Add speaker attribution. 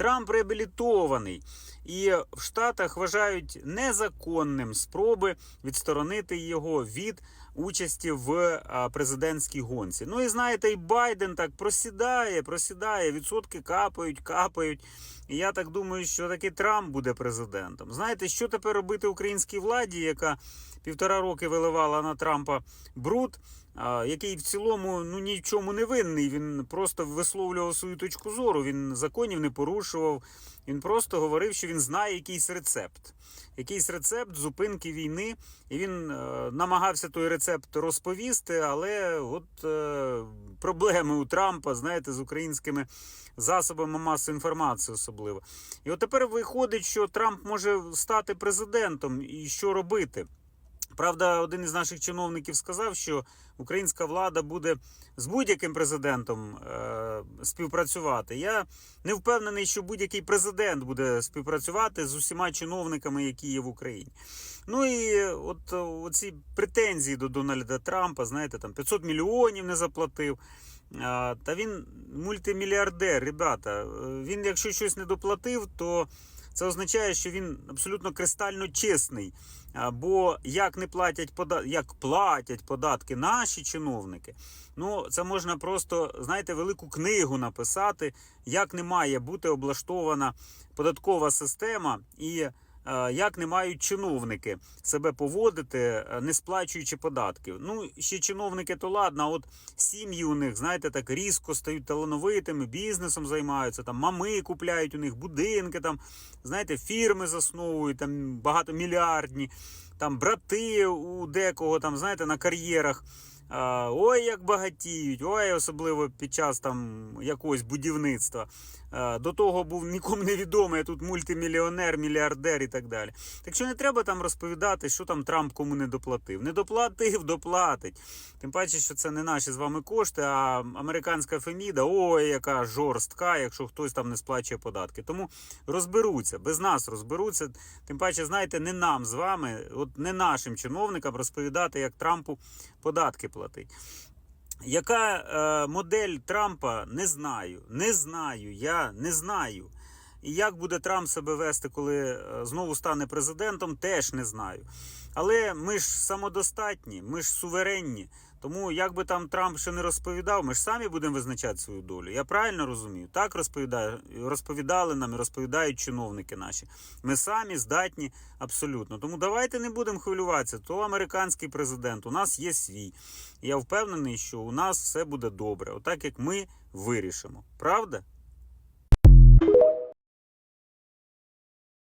Speaker 1: Трамп реабілітований. І в Штатах вважають незаконним спроби відсторонити його від участі в президентській гонці. Ну і знаєте, і Байден так просідає, просідає, відсотки капають, капають. І я так думаю, що таки Трамп буде президентом. Знаєте, що тепер робити українській владі, яка півтора роки виливала на Трампа бруд, який в цілому ну ні в чому не винний. Він просто висловлював свою точку зору. Він законів не порушував. Він просто говорив, що він знає якийсь рецепт. Якийсь рецепт зупинки війни, і він е, намагався той рецепт розповісти, але от е, проблеми у Трампа, знаєте, з українськими засобами масової інформації особливо. І от тепер виходить, що Трамп може стати президентом, і що робити. Правда, один із наших чиновників сказав, що українська влада буде з будь-яким президентом е, співпрацювати. Я не впевнений, що будь-який президент буде співпрацювати з усіма чиновниками, які є в Україні. Ну і от оці претензії до Дональда Трампа, знаєте, там 500 мільйонів не заплатив. Та він мультимільярдер, ребята. Е, Він, якщо щось не доплатив, то означає, що він абсолютно кристально чесний. Бо як не платять податки, як платять податки наші чиновники, ну це можна просто, знаєте, велику книгу написати, як не має бути облаштована податкова система і як не мають чиновники себе поводити, е, не сплачуючи податків. Ну, ще чиновники, то ладно, а от сім'ї у них, знаєте, так різко стають талановитими, бізнесом займаються, там мами купляють у них будинки, там, знаєте, фірми засновують, там багатомільярдні, там брати у декого, там, знаєте, на кар'єрах. Ой, як багатіють, ой, особливо під час там якогось будівництва. До того був нікому невідомий, а тут мультимільйонер, мільярдер і так далі. Так що не треба там розповідати, що там Трамп кому не доплатив. Не доплатив, доплатить. Тим паче, що це не наші з вами кошти, а американська Феміда, ой, яка жорстка, якщо хтось там не сплачує податки. Тому розберуться, без нас розберуться. Тим паче, знаєте, не нам з вами, от не нашим чиновникам розповідати, як Трампу податки платить. Яка е, модель Трампа не знаю. Не знаю. Я не знаю. І як буде Трамп себе вести, коли е, знову стане президентом, теж не знаю. Але ми ж самодостатні, ми ж суверенні. Тому як би там Трамп ще не розповідав, ми ж самі будемо визначати свою долю. Я правильно розумію? Так розповідаю, розповідали нам і розповідають чиновники наші. Ми самі здатні абсолютно. Тому давайте не будемо хвилюватися. То американський президент, у нас є свій. Я впевнений, що у нас все буде добре, отак як ми вирішимо. Правда?